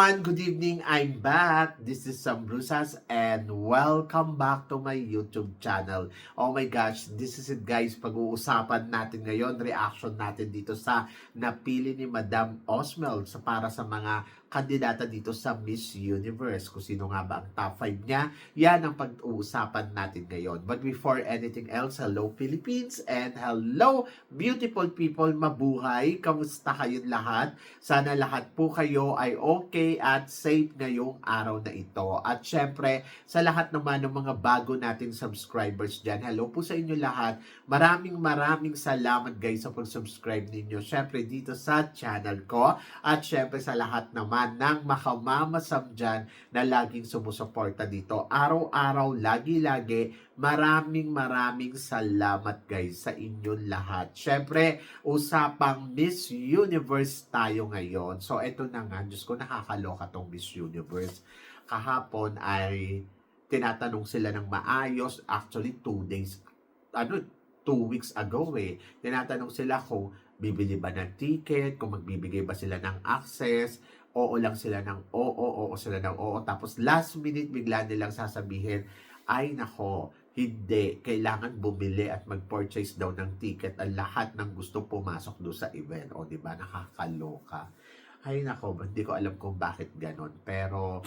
Everyone! Good evening! I'm back. This is Sam Brusas and welcome back to my YouTube channel. Oh my gosh, this is it guys. Pag-uusapan natin ngayon, reaction natin dito sa napili ni Madam Osmel sa para sa mga kandidata dito sa Miss Universe. Kung sino nga ba ang top 5 niya, yan ang pag-uusapan natin ngayon. But before anything else, hello Philippines and hello beautiful people, mabuhay. Kamusta kayong lahat? Sana lahat po kayo ay okay at safe ngayong araw na ito. At syempre, sa lahat naman ng mga bago nating subscribers dyan, hello po sa inyo lahat. Maraming maraming salamat guys sa pag-subscribe ninyo. Syempre dito sa channel ko. At syempre sa lahat naman ng makamamasam dyan na laging sumusuporta dito. Araw-araw, lagi-lagi, maraming maraming salamat guys sa inyong lahat. Syempre, usapang Miss Universe tayo ngayon. So, eto na nga, Diyos ko, nakakaloka tong Miss Universe. Kahapon ay tinatanong sila ng maayos. Actually, two days, ano, two weeks ago eh. Tinatanong sila kung bibili ba ng ticket, kung magbibigay ba sila ng access, oo lang sila ng oo, oo sila ng oo. Tapos last minute bigla nilang sasabihin, ay nako, hindi, kailangan bumili at mag-purchase daw ng ticket ang lahat ng gusto pumasok doon sa event. O, di ba? Nakakaloka. Ay nako, hindi ko alam kung bakit ganon. Pero,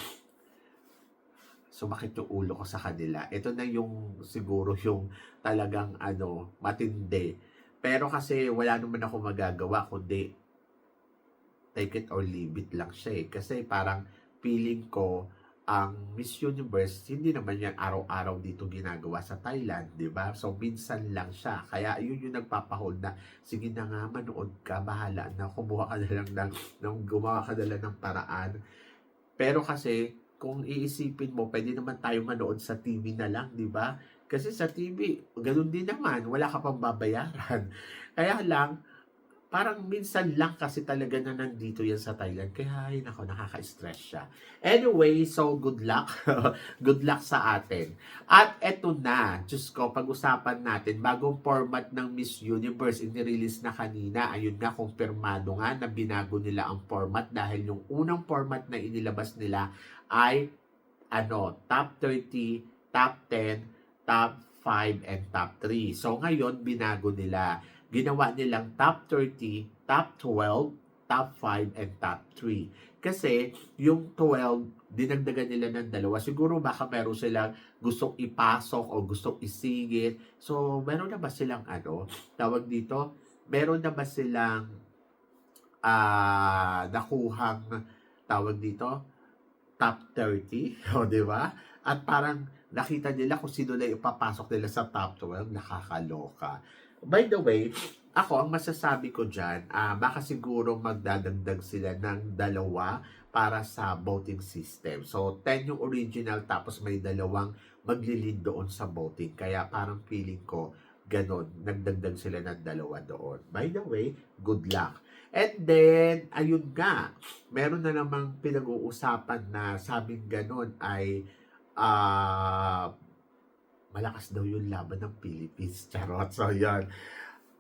sumakit yung ulo ko sa kanila. Ito na yung siguro yung talagang ano, matindi. Pero kasi wala naman ako magagawa kundi take it or leave it lang siya eh. Kasi parang feeling ko ang Miss Universe, hindi naman yan araw-araw dito ginagawa sa Thailand, di ba? So, minsan lang siya. Kaya, yun yung nagpapahold na, sige na nga, manood ka, bahala na, kumuha ka na lang ng, ng gumawa ka na lang ng paraan. Pero kasi, kung iisipin mo, pwede naman tayo manood sa TV na lang, di ba? Kasi sa TV, ganun din naman, wala ka pang babayaran. Kaya lang, parang minsan lang kasi talaga na nandito yan sa Thailand. Kaya, ay nako, nakaka-stress siya. Anyway, so good luck. good luck sa atin. At eto na, Diyos ko, pag-usapan natin, bagong format ng Miss Universe, inirelease na kanina. Ayun nga, kumpirmado nga na binago nila ang format dahil yung unang format na inilabas nila ay ano, top 30, top 10, top 5, and top 3. So ngayon, binago nila ginawa nilang top 30, top 12, top 5, and top 3. Kasi yung 12, dinagdagan nila ng dalawa. Siguro baka meron silang gustong ipasok o gustong isingit. So, meron na ba silang ano, tawag dito, meron na ba silang ah nakuhang tawag dito, top 30, o di ba? At parang nakita nila kung sino na ipapasok nila sa top 12, nakakaloka. By the way, ako, ang masasabi ko dyan, ah baka siguro magdadagdag sila ng dalawa para sa voting system. So, 10 yung original, tapos may dalawang maglilid doon sa voting. Kaya parang feeling ko, ganon, nagdagdag sila ng dalawa doon. By the way, good luck. And then, ayun nga, meron na namang pinag-uusapan na sabing ganon ay ah malakas daw yung laban ng Philippines. Charot. So, yan.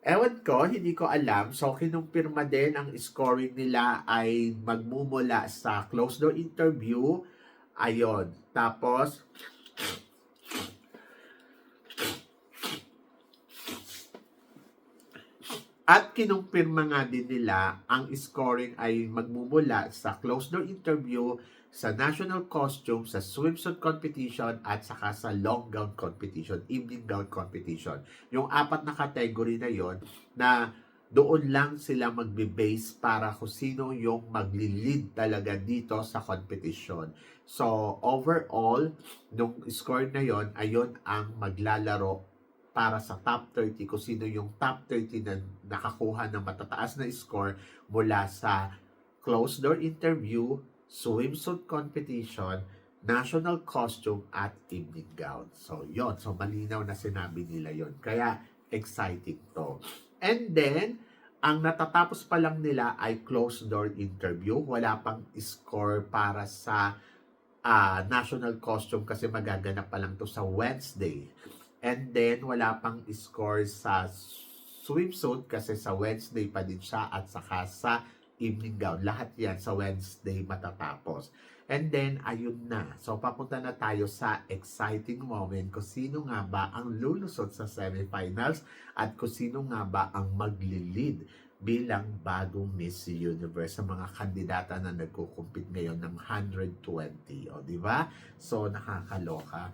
Ewan ko, hindi ko alam. So, kinumpirma din ang scoring nila ay magmumula sa closed door interview. Ayon. Tapos, at kinumpirma nga din nila ang scoring ay magmumula sa closed door interview, sa national costume, sa swimsuit competition, at saka sa long gown competition, evening gown competition. Yung apat na category na yon na doon lang sila magbe-base para kung sino yung magli-lead talaga dito sa competition. So, overall, nung score na yon ayon ang maglalaro para sa top 30 kung sino yung top 30 na nakakuha ng matataas na score mula sa closed door interview, swimsuit competition, national costume, at evening gown. So, yon So, malinaw na sinabi nila yon Kaya, exciting to. And then, ang natatapos pa lang nila ay closed door interview. Wala pang score para sa ah, national costume kasi magaganap pa lang to sa Wednesday. And then, wala pang score sa swimsuit kasi sa Wednesday pa din siya at saka sa evening gown. Lahat yan sa Wednesday matatapos. And then, ayun na. So, papunta na tayo sa exciting moment kung sino nga ba ang lulusot sa semifinals at kung sino nga ba ang magli-lead bilang bagong Miss Universe sa mga kandidata na nagkukumpit ngayon ng 120. O, di ba? So, nakakaloka.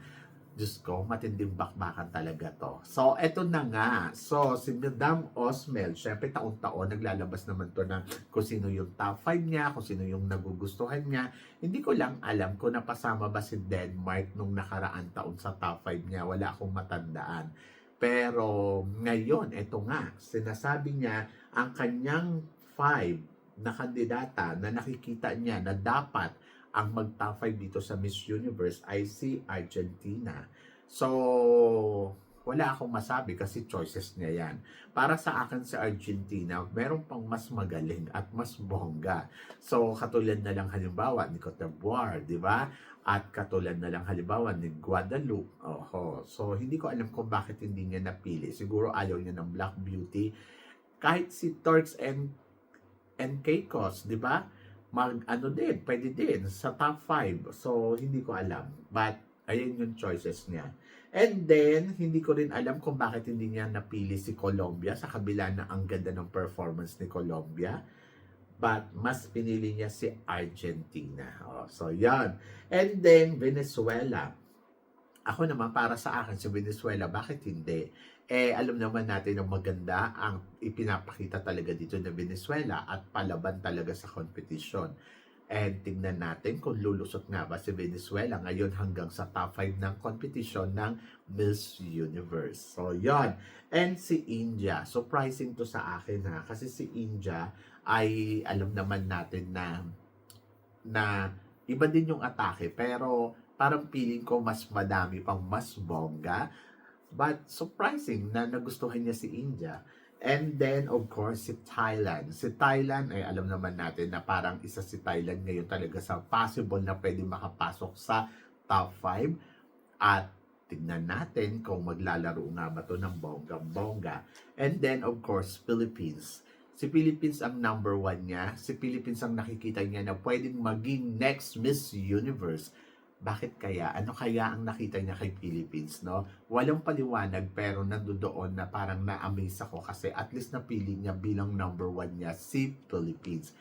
Diyos ko, matinding bakbakan talaga to. So, eto na nga. So, si Madam Osmel, syempre taon-taon naglalabas naman to ng kung sino yung top 5 niya, kung sino yung nagugustuhan niya. Hindi ko lang alam kung napasama ba si Denmark nung nakaraan taon sa top 5 niya. Wala akong matandaan. Pero ngayon, eto nga, sinasabi niya ang kanyang 5 na kandidata na nakikita niya na dapat ang mag-top 5 dito sa Miss Universe ay si Argentina. So, wala akong masabi kasi choices niya yan. Para sa akin sa Argentina, meron pang mas magaling at mas bongga. So, katulad na lang halimbawa ni Cote d'Ivoire, di ba? At katulad na lang halimbawa ni Guadalupe. Oho. So, hindi ko alam kung bakit hindi niya napili. Siguro ayaw niya ng Black Beauty. Kahit si Turks and and Caicos, di ba? Mag ano din, pwede din sa top 5. So, hindi ko alam. But, ayun yung choices niya. And then, hindi ko rin alam kung bakit hindi niya napili si Colombia sa kabila na ang ganda ng performance ni Colombia. But, mas pinili niya si Argentina. Oh, so, yan. And then, Venezuela. Ako naman, para sa akin, si Venezuela, bakit hindi? Eh alam naman natin na maganda ang ipinapakita talaga dito ng Venezuela at palaban talaga sa competition. And tingnan natin kung lulusot nga ba si Venezuela ngayon hanggang sa top 5 ng competition ng Miss Universe. So, yon And si India, surprising to sa akin ha, kasi si India ay alam naman natin na na iba din yung atake pero parang feeling ko mas madami pang mas bongga But surprising na nagustuhan niya si India. And then, of course, si Thailand. Si Thailand, ay alam naman natin na parang isa si Thailand ngayon talaga sa possible na pwede makapasok sa top 5. At tignan natin kung maglalaro nga ba to ng bongga-bongga. And then, of course, Philippines. Si Philippines ang number one niya. Si Philippines ang nakikita niya na pwedeng maging next Miss Universe bakit kaya? Ano kaya ang nakita niya kay Philippines, no? Walang paliwanag pero nandoon na parang na-amaze ako kasi at least napili niya bilang number one niya si Philippines.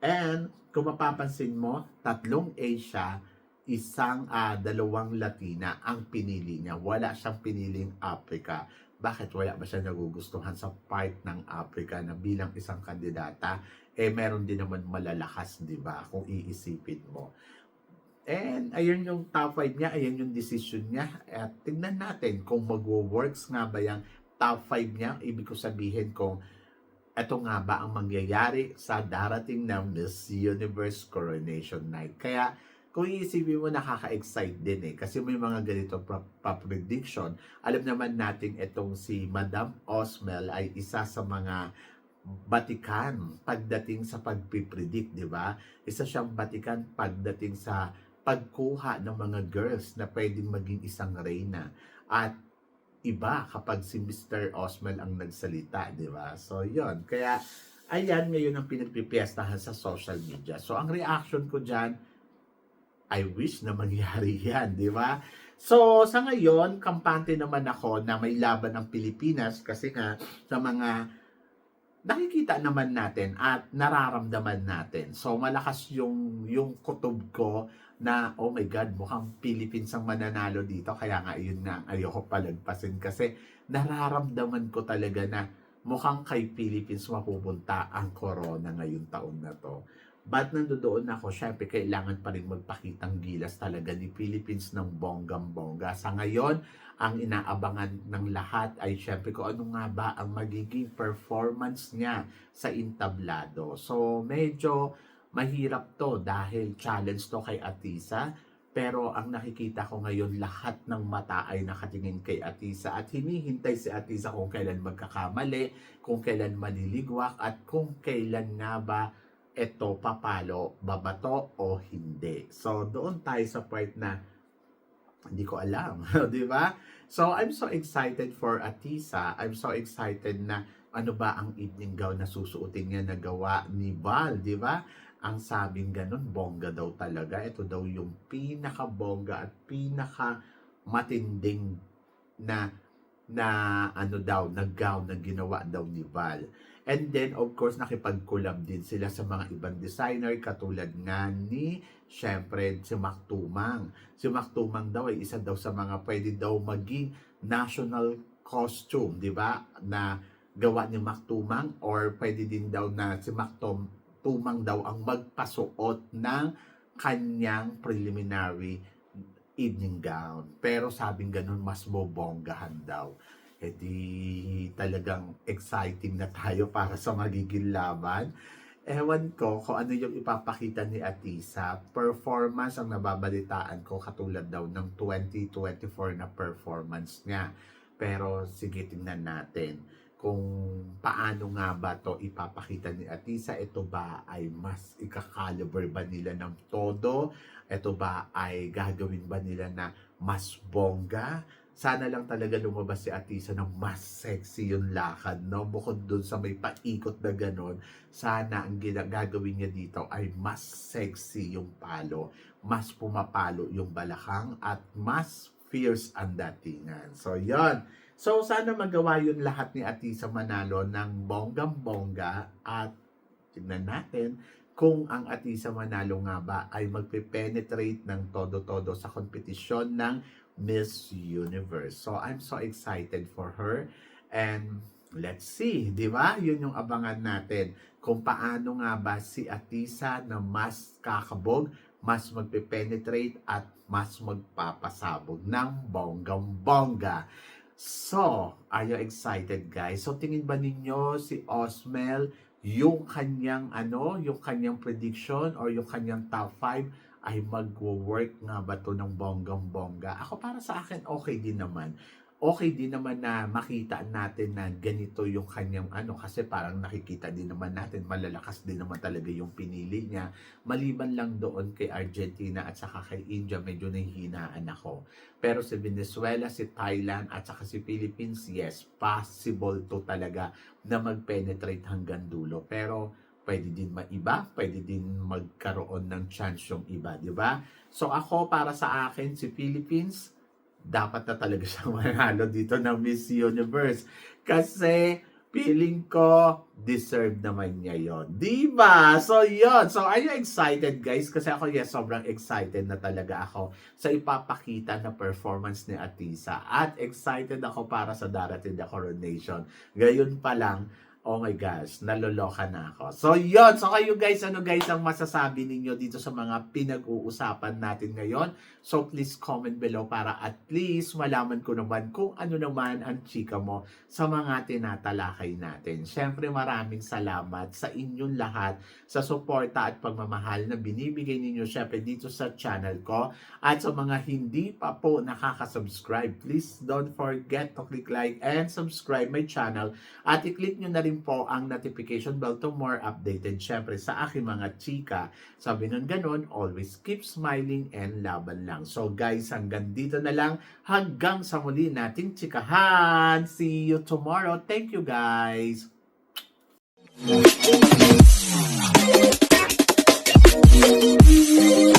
And kung mapapansin mo, tatlong Asia, isang uh, dalawang Latina ang pinili niya. Wala siyang piniling Africa. Bakit wala ba siya nagugustuhan sa part ng Africa na bilang isang kandidata? Eh, meron din naman malalakas, di ba? Kung iisipin mo. And ayun yung top 5 niya, ayun yung decision niya. At tingnan natin kung magwo-works nga ba yung top 5 niya. Ibig ko sabihin kung ito nga ba ang mangyayari sa darating na Miss Universe Coronation Night. Kaya kung iisipin mo, nakaka-excite din eh. Kasi may mga ganito pa-prediction. Alam naman natin itong si Madam Osmel ay isa sa mga batikan pagdating sa pagpipredict, di ba? Isa siyang batikan pagdating sa pagkuha ng mga girls na pwedeng maging isang reyna. At iba kapag si Mr. Osman ang nagsalita, di ba? So, yon Kaya, ayan ngayon ang pinagpipiestahan sa social media. So, ang reaction ko dyan, I wish na mangyari yan, di ba? So, sa ngayon, kampante naman ako na may laban ng Pilipinas kasi nga sa mga nakikita naman natin at nararamdaman natin. So malakas yung yung kutob ko na oh my god, mukhang Philippines ang mananalo dito kaya nga yun nga ayoko palagpasin kasi nararamdaman ko talaga na mukhang kay Philippines mapupunta ang corona ngayong taon na to. But nandoon ako, syempre kailangan pa rin magpakitang gilas talaga ni Philippines ng bonggam-bongga. Sa ngayon, ang inaabangan ng lahat ay syempre kung ano nga ba ang magiging performance niya sa intablado. So medyo mahirap to dahil challenge to kay Atisa. Pero ang nakikita ko ngayon, lahat ng mata ay nakatingin kay Atisa at hinihintay si Atisa kung kailan magkakamali, kung kailan maniligwak at kung kailan nga ba ito papalo, babato o hindi. So, doon tayo sa part na hindi ko alam, di ba? So, I'm so excited for Atisa. I'm so excited na ano ba ang evening gown na susuotin niya na gawa ni Val, di ba? Ang sabing ganun, bongga daw talaga. Ito daw yung pinaka-bongga at pinaka matinding na na ano daw, na gown na ginawa daw ni Val. And then, of course, nakipag-collab din sila sa mga ibang designer katulad nga ni, syempre, si Mac Tumang. Si Mac Tumang daw ay isa daw sa mga pwede daw maging national costume, di ba? Na gawa ni Mac Tumang or pwede din daw na si Mac Tum- Tumang daw ang magpasuot ng kanyang preliminary evening gown. Pero sabing ganun, mas bobonggahan daw. E talagang exciting na tayo para sa magiging laban. Ewan ko kung ano yung ipapakita ni Atisa. Performance ang nababalitaan ko katulad daw ng 2024 na performance niya. Pero sige tingnan natin kung paano nga ba to ipapakita ni Atisa. Ito ba ay mas ikakaliber ba nila ng todo? Ito ba ay gagawin ba nila na mas bongga? Sana lang talaga lumabas si Atisa ng mas sexy yung lakad, no? Bukod dun sa may paikot na ganon, sana ang gagawin niya dito ay mas sexy yung palo, mas pumapalo yung balakang, at mas fierce ang datingan. So, yon So, sana magawa yun lahat ni Atisa Manalo ng bonggang-bongga at tignan natin kung ang Atisa Manalo nga ba ay magpe-penetrate ng todo-todo sa kompetisyon ng Miss Universe. So, I'm so excited for her and let's see, di ba? Yun yung abangan natin kung paano nga ba si Atisa na mas kakabog, mas magpe-penetrate at mas magpapasabog ng bonggang-bongga. So, are you excited guys? So, tingin ba ninyo si Osmel yung kanyang ano, yung kanyang prediction or yung kanyang top 5 ay magwo-work nga ba to ng bonggang-bongga? Ako para sa akin okay din naman. Okay din naman na makita natin na ganito yung kanyang ano kasi parang nakikita din naman natin malalakas din naman talaga yung pinili niya. Maliban lang doon kay Argentina at saka kay India medyo nahihinaan ako. Pero si Venezuela, si Thailand at saka si Philippines, yes, possible to talaga na mag-penetrate hanggang dulo. Pero pwede din maiba, pwede din magkaroon ng chance yung iba, di ba? So ako, para sa akin, si Philippines, dapat na talaga siya manalo dito ng Miss Universe. Kasi, feeling ko, deserve naman niya yon Di ba? So, yon So, are you excited, guys? Kasi ako, yes, sobrang excited na talaga ako sa ipapakita na performance ni Atisa. At excited ako para sa darating na coronation. Gayon pa lang, oh my gosh, naloloka na ako. So, yon So, kayo guys, ano guys ang masasabi ninyo dito sa mga pinag-uusapan natin ngayon? So, please comment below para at least malaman ko naman kung ano naman ang chika mo sa mga tinatalakay natin. Siyempre, maraming salamat sa inyong lahat sa suporta at pagmamahal na binibigay ninyo syempre dito sa channel ko. At sa mga hindi pa po nakaka-subscribe, please don't forget to click like and subscribe my channel at i-click nyo na rin rin po ang notification bell to more updated. Siyempre sa aking mga chika, sabi nun ganun, always keep smiling and laban lang. So guys, hanggang dito na lang. Hanggang sa muli nating chikahan. See you tomorrow. Thank you guys. Thank you.